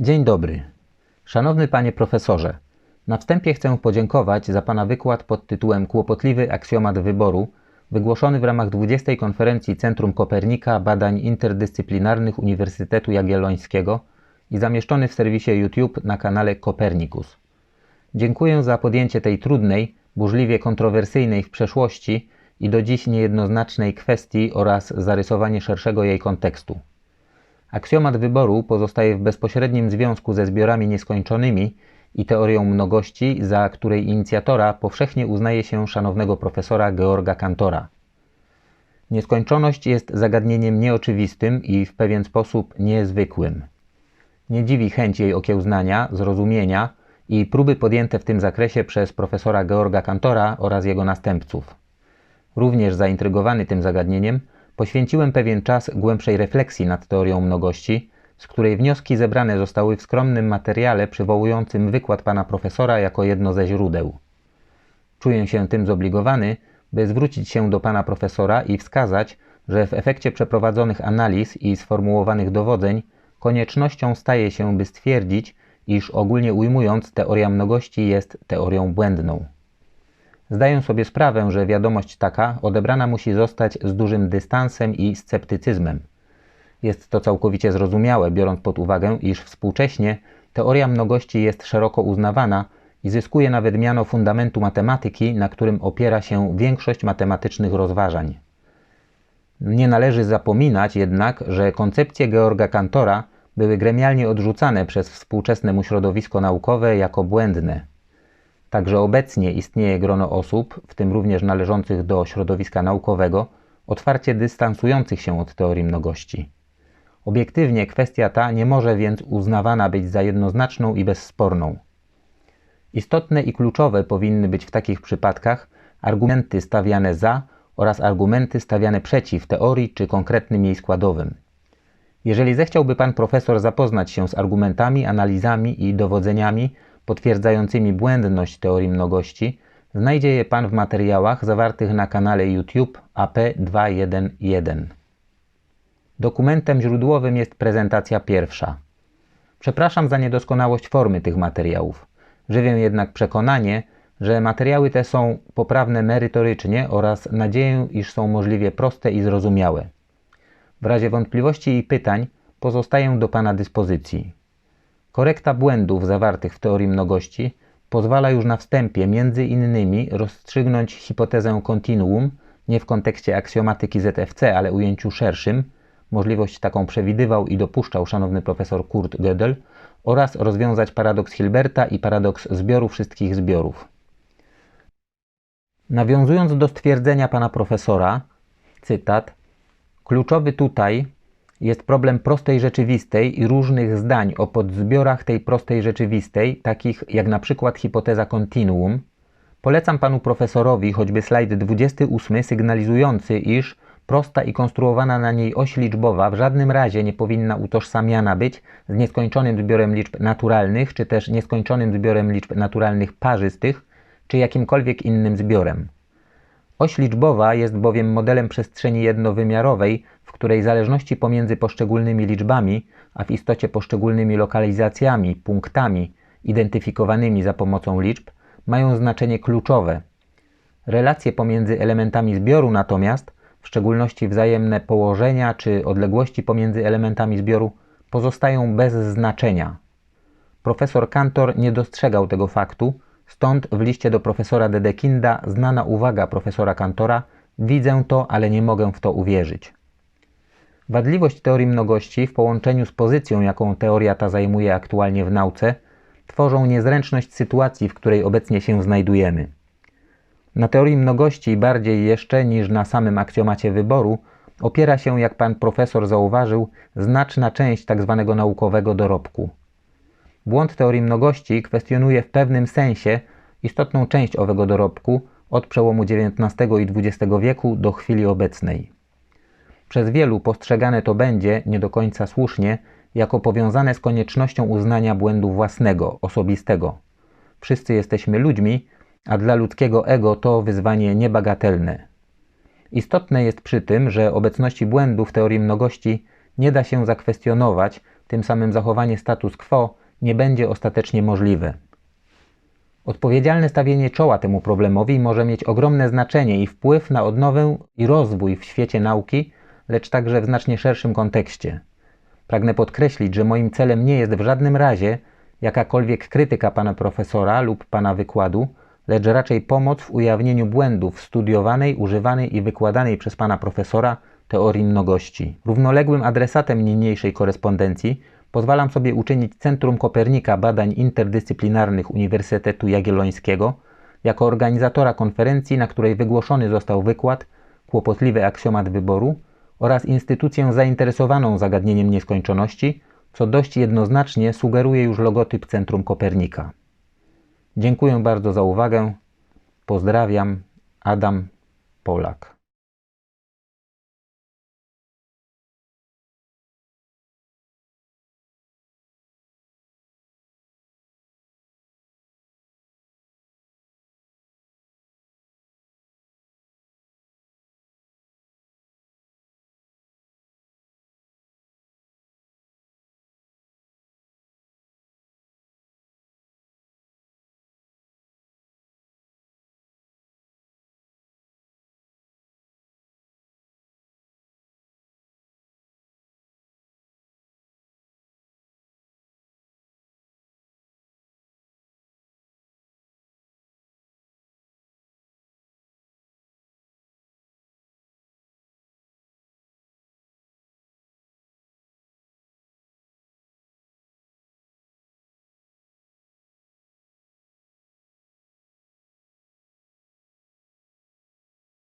Dzień dobry. Szanowny panie profesorze, na wstępie chcę podziękować za pana wykład pod tytułem Kłopotliwy aksjomat wyboru, wygłoszony w ramach 20. konferencji Centrum Kopernika Badań Interdyscyplinarnych Uniwersytetu Jagiellońskiego i zamieszczony w serwisie YouTube na kanale Kopernikus. Dziękuję za podjęcie tej trudnej, burzliwie kontrowersyjnej w przeszłości i do dziś niejednoznacznej kwestii oraz zarysowanie szerszego jej kontekstu. Aksjomat wyboru pozostaje w bezpośrednim związku ze zbiorami nieskończonymi i teorią mnogości, za której inicjatora powszechnie uznaje się szanownego profesora Georga Kantora. Nieskończoność jest zagadnieniem nieoczywistym i w pewien sposób niezwykłym. Nie dziwi chęć jej okiełznania, zrozumienia i próby podjęte w tym zakresie przez profesora Georga Kantora oraz jego następców. Również zaintrygowany tym zagadnieniem, poświęciłem pewien czas głębszej refleksji nad teorią mnogości, z której wnioski zebrane zostały w skromnym materiale przywołującym wykład pana profesora jako jedno ze źródeł. Czuję się tym zobligowany, by zwrócić się do pana profesora i wskazać, że w efekcie przeprowadzonych analiz i sformułowanych dowodzeń koniecznością staje się, by stwierdzić, iż ogólnie ujmując teoria mnogości jest teorią błędną. Zdaję sobie sprawę, że wiadomość taka odebrana musi zostać z dużym dystansem i sceptycyzmem. Jest to całkowicie zrozumiałe, biorąc pod uwagę, iż współcześnie teoria mnogości jest szeroko uznawana i zyskuje nawet miano fundamentu matematyki, na którym opiera się większość matematycznych rozważań. Nie należy zapominać jednak, że koncepcje Georga Kantora były gremialnie odrzucane przez współczesne mu środowisko naukowe jako błędne. Także obecnie istnieje grono osób, w tym również należących do środowiska naukowego, otwarcie dystansujących się od teorii mnogości. Obiektywnie kwestia ta nie może więc uznawana być za jednoznaczną i bezsporną. Istotne i kluczowe powinny być w takich przypadkach argumenty stawiane za oraz argumenty stawiane przeciw teorii czy konkretnym jej składowym. Jeżeli zechciałby pan profesor zapoznać się z argumentami, analizami i dowodzeniami potwierdzającymi błędność teorii mnogości, znajdzie je pan w materiałach zawartych na kanale YouTube AP211. Dokumentem źródłowym jest prezentacja pierwsza. Przepraszam za niedoskonałość formy tych materiałów. Żywię jednak przekonanie, że materiały te są poprawne merytorycznie oraz nadzieję, iż są możliwie proste i zrozumiałe. W razie wątpliwości i pytań pozostaję do Pana dyspozycji. Korekta błędów zawartych w teorii mnogości pozwala już na wstępie między innymi rozstrzygnąć hipotezę kontinuum nie w kontekście aksjomatyki ZFC, ale ujęciu szerszym. Możliwość taką przewidywał i dopuszczał szanowny profesor Kurt Gödel oraz rozwiązać paradoks Hilberta i paradoks zbioru wszystkich zbiorów. Nawiązując do stwierdzenia pana profesora, cytat, kluczowy tutaj jest problem prostej rzeczywistej i różnych zdań o podzbiorach tej prostej rzeczywistej, takich jak na przykład hipoteza continuum. Polecam panu profesorowi choćby slajd 28 sygnalizujący, iż prosta i konstruowana na niej oś liczbowa w żadnym razie nie powinna utożsamiana być z nieskończonym zbiorem liczb naturalnych, czy też nieskończonym zbiorem liczb naturalnych parzystych, czy jakimkolwiek innym zbiorem. Oś liczbowa jest bowiem modelem przestrzeni jednowymiarowej, w której zależności pomiędzy poszczególnymi liczbami, a w istocie poszczególnymi lokalizacjami, punktami identyfikowanymi za pomocą liczb, mają znaczenie kluczowe. Relacje pomiędzy elementami zbioru natomiast, w szczególności wzajemne położenia czy odległości pomiędzy elementami zbioru, pozostają bez znaczenia. Profesor Kantor nie dostrzegał tego faktu, stąd w liście do profesora Dedekinda znana uwaga profesora Kantora Widzę to, ale nie mogę w to uwierzyć. Wadliwość teorii mnogości w połączeniu z pozycją, jaką teoria ta zajmuje aktualnie w nauce, tworzą niezręczność sytuacji, w której obecnie się znajdujemy. Na teorii mnogości bardziej jeszcze niż na samym aksjomacie wyboru opiera się, jak pan profesor zauważył, znaczna część tzw. Tak naukowego dorobku. Błąd teorii mnogości kwestionuje w pewnym sensie istotną część owego dorobku od przełomu XIX i XX wieku do chwili obecnej. Przez wielu postrzegane to będzie, nie do końca słusznie, jako powiązane z koniecznością uznania błędu własnego, osobistego. Wszyscy jesteśmy ludźmi, a dla ludzkiego ego to wyzwanie niebagatelne. Istotne jest przy tym, że obecności błędu w teorii mnogości nie da się zakwestionować, tym samym zachowanie status quo nie będzie ostatecznie możliwe. Odpowiedzialne stawienie czoła temu problemowi może mieć ogromne znaczenie i wpływ na odnowę i rozwój w świecie nauki, lecz także w znacznie szerszym kontekście. Pragnę podkreślić, że moim celem nie jest w żadnym razie jakakolwiek krytyka pana profesora lub pana wykładu, lecz raczej pomoc w ujawnieniu błędów studiowanej, używanej i wykładanej przez pana profesora teorii mnogości. Równoległym adresatem niniejszej korespondencji pozwalam sobie uczynić Centrum Kopernika Badań Interdyscyplinarnych Uniwersytetu Jagiellońskiego jako organizatora konferencji, na której wygłoszony został wykład Kłopotliwy aksjomat wyboru oraz instytucję zainteresowaną zagadnieniem nieskończoności, co dość jednoznacznie sugeruje już logotyp Centrum Kopernika. Dziękuję bardzo za uwagę. Pozdrawiam. Adam Polak.